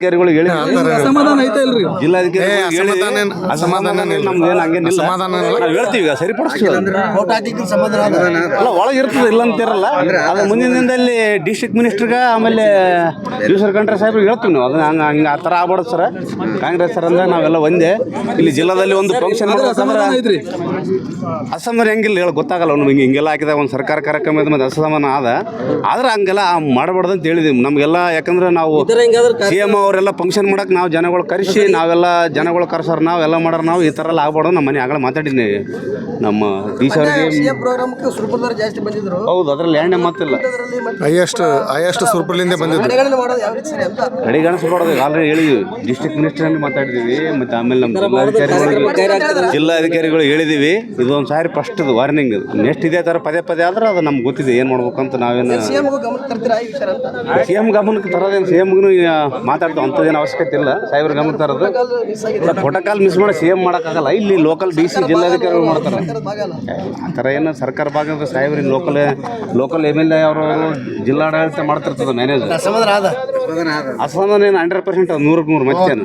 ಅಧಿಕಾರಿಗಳು ಹೇಳಿ ಅಸಮಾಧಾನ ಐತೆ ಇಲ್ರಿ ಜಿಲ್ಲಾಧಿಕಾರಿ ಏ, ಅಸಮಾಧಾನ ಅಸಮಾಧಾನ ಏನು ಹಂಗೇನಿಲ್ಲ ಅಸಮಾಧಾನ ನಾವು ಹೇಳ್ತೀವಿ ಈಗ ಸರಿಪಡಿಸ್ತೀವಿ. ಅಲ್ಲ ಒಳಗೆ ಇರ್ತದೆ ಇಲ್ಲ ಅಂತಿರಲ್ಲ ಅದು ಮುಂದಿನ ದಿನದಲ್ಲಿ ಡಿಸ್ಟ್ರಿಕ್ಟ್ ಮಿನಿಸ್ಟರ್ಗ ಆಮೇಲೆ ಈಶ್ವರ ಖಂಡ್ರೆ ಸಾಹೇಬ್ರಿಗೆ ಹೇಳ್ತೀವಿ ನಾವು. ಅದನ್ನ ಹಂಗೆ ಹಂಗೆ ಆ ತರ ಆಗ್ಬಾರ್ದು ಸರ್. ಕಾಂಗ್ರೆಸ್ ಸರ್ ಅಂದ್ರೆ ನಾವೆಲ್ಲ ಒಂದೇ. ಇಲ್ಲಿ ಜಿಲ್ಲಾದಲ್ಲಿ ಒಂದು ಫಂಕ್ಷನ್ ಅದ್ರ ಅಸಮಾಧಾನ ಹೆಂಗಿಲ್ಲ ಹೇಳಿ ಗೊತ್ತಾಗಲ್ಲ ಅವ್ನು. ಹಿಂಗೆ ಹಿಂಗೆಲ್ಲ ಹಾಕಿದಾಗ ಒಂದು ಸರ್ಕಾರ ಕಾರ್ಯಕ್ರಮ ಇದ್ದ ಮತ್ತೆ ಅಸಮಾನ ಆದ. ಆದ್ರೆ ಹಂಗೆಲ್ಲ ಮಾಡಬಾರ್ದು ಅಂತ ಹೇಳಿದೀವಿ. ನಮಗೆಲ್ಲ ಯಾಕಂದ್ರೆ ನಾವು ಸಿ ಎಂ ಅವರೆಲ್ಲ ಫಂಕ್ಷನ್ ಮಾಡಕ್ಕೆ ನಾವು ಜನಗಳು ಕರೆಸಿ ನಾವೆಲ್ಲ ಜನಗಳು ಕರ್ಸೋರು ನಾವೆಲ್ಲ ಎಲ್ಲ ಮಾಡೋರು ನಾವು ಈ ಥರ ಎಲ್ಲ ಆಗ್ಬಾರ್ದು ನಮ್ಮ ಮನೆ ಆಗಲೇ ಮಾತಾಡಿದ್ನಿ ನಮ್ಮ ಸಿ ಸುರಪುರದವ್ರು ಜಾಸ್ತಿ ಬಂದಿದ್ರು. ಹೌದು ಅದ್ರಲ್ಲಿ ಲ್ಯಾಂಡ್ ಮತ್ತಿಲ್ಲ. ಹೈಯೆಸ್ಟ್ ಹೈಯೆಸ್ಟ್ ಸುರ್ಪುರ್ಲಿಂದ ಬಂದಿದ್ದು. ಮನೆಗಳನ್ನ ಮಾಡೋದು ಯಾವ ರೀತಿ ಸರಿ ಅಂತ. ಕಡೆಗಣ ಆಲ್ರೆಡಿ ಹೇಳಿದ್ವಿ. ಡಿಸ್ಟ್ರಿಕ್ಟ್ ಮಿನಿಸ್ಟರ್ ಮಾತಾಡಿದ್ದೀವಿ ಮತ್ತು ಆಮೇಲೆ ನಮ್ಮ ಜಿಲ್ಲಾಧಿಕಾರಿಗಳು ಜಿಲ್ಲಾಧಿಕಾರಿಗಳು ಹೇಳಿದ್ದೀವಿ ಇದೊಂದು ಸಾರಿ ಫಸ್ಟ್ ಇದು ವಾರ್ನಿಂಗ್ ನೆಕ್ಸ್ಟ್ ಇದೇ ಥರ ಪದೇ ಪದೇ ಆದ್ರೆ ಅದು ನಮ್ಗೆ ಗೊತ್ತಿದೆ ಏನು ಮಾಡ್ಬೇಕಂತ ಅಂತ ನಾವೇನು ಸಿಎಂಗೂ ಗಮನ ತರ್ತೀರಾ ಈ ವಿಚಾರ ಅಂತ? ಸಿ ಎಂ ಗಮನಕ್ಕೆ ತರೋದೇನು ಸಿ ಎಮ್ಗೂ ಮಾತಾಡ್ತು ಅಂಥದ್ದೇನು ಅವಶ್ಯಕತೆ ಇಲ್ಲ. ಸಾಹೇಬ್ರ ಗಮನ ತರೋದು ಪ್ರೋಟೋಕಾಲ್ ಮಿಸ್ ಮಾಡಿ ಸಿ ಎಂ ಮಾಡೋಕ್ಕಾಗಲ್ಲ. ಇಲ್ಲಿ ಲೋಕಲ್ ಡಿ ಸಿ ಜಿಲ್ಲಾಧಿಕಾರಿಗಳು ಮಾಡ್ತಾರೆ. ಭಾಗ ಆ ಥರ ಏನು ಸರ್ಕಾರ ಭಾಗದ ಸಾಹೇಬ್ರಿ local local M L A ಅವರು ಜಿಲ್ಲಾಡಳಿತ ಮಾಡ್ತಿರ್ತದೆ ಮ್ಯಾನೇಜರ್ ಅಸಮಾಧಾನ ಏನು ಹಂಡ್ರೆಡ್ ಪರ್ಸೆಂಟ್ ನೂರಕ್ಕೆ ನೂರು ಮತ್ತೇನು?